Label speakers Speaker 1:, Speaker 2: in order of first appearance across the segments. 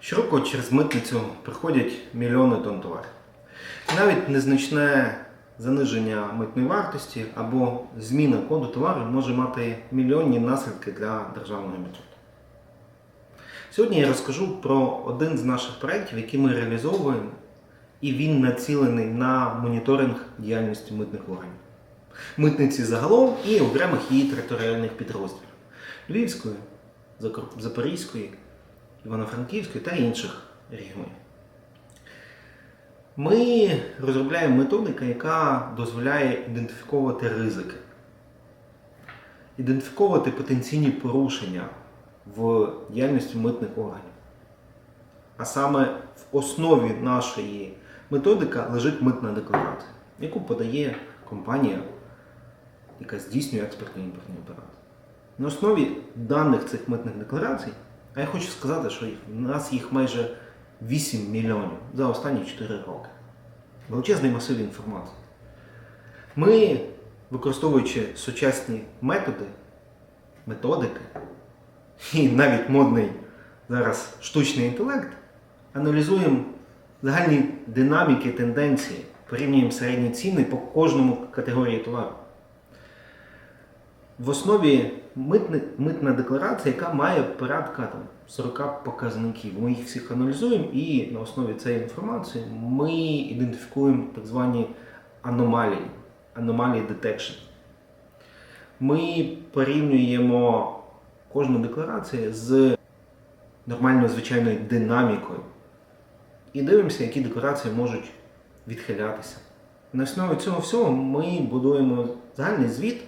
Speaker 1: Щороку через митницю приходять мільйони тонн товарів. Навіть незначне заниження митної вартості або зміна коду товару може мати мільйонні наслідки для державного бюджету. Сьогодні я розкажу про один з наших проєктів, який ми реалізовуємо, і він націлений на моніторинг діяльності митних органів. Митниці загалом і окремих її територіальних підрозділів Львівської, Запорізької, Івано-Франківської та інших регіонів. Ми розробляємо методику, яка дозволяє ідентифіковувати ризики, ідентифіковувати потенційні порушення в діяльності митних органів. А саме в основі нашої методики лежить митна декларація, яку подає компанія, яка здійснює експортні імпортні операції. На основі даних цих митних декларацій, а я хочу сказати, що у нас їх майже 8 мільйонів за останні 4 роки. Величезний масив інформації. Ми, використовуючи сучасні методи, методики і навіть модний зараз штучний інтелект, аналізуємо загальні динаміки, тенденції, порівнюємо середні ціни по кожному категорії товару. В основі митни- митна декларація, яка має порядка там, 40 показників. Ми їх всіх аналізуємо і на основі цієї інформації ми ідентифікуємо так звані аномалії, аномалії detection. Ми порівнюємо кожну декларацію з нормальною звичайною динамікою і дивимося, які декларації можуть відхилятися. На основі цього всього ми будуємо загальний звіт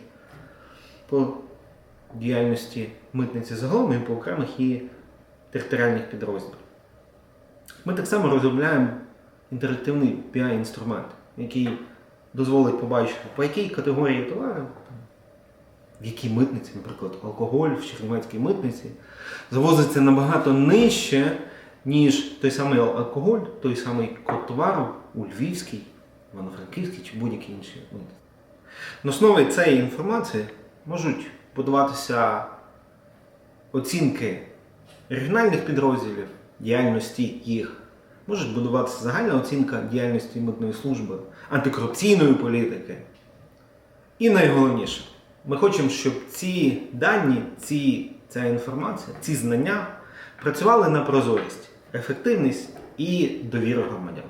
Speaker 1: по діяльності митниці загалом і по окремих її територіальних підрозділах. Ми так само розробляємо інтерактивний PI-інструмент, який дозволить побачити, по якій категорії товарів, в якій митниці, наприклад, алкоголь в Чернівецькій митниці, завозиться набагато нижче, ніж той самий алкоголь, той самий код товару у Львівській, Івано-Франківській чи будь-якій іншій митниці. На основі цієї інформації можуть будуватися оцінки регіональних підрозділів, діяльності їх. Може будуватися загальна оцінка діяльності митної служби, антикорупційної політики. І найголовніше, ми хочемо, щоб ці дані, ці, ця інформація, ці знання працювали на прозорість, ефективність і довіру громадян.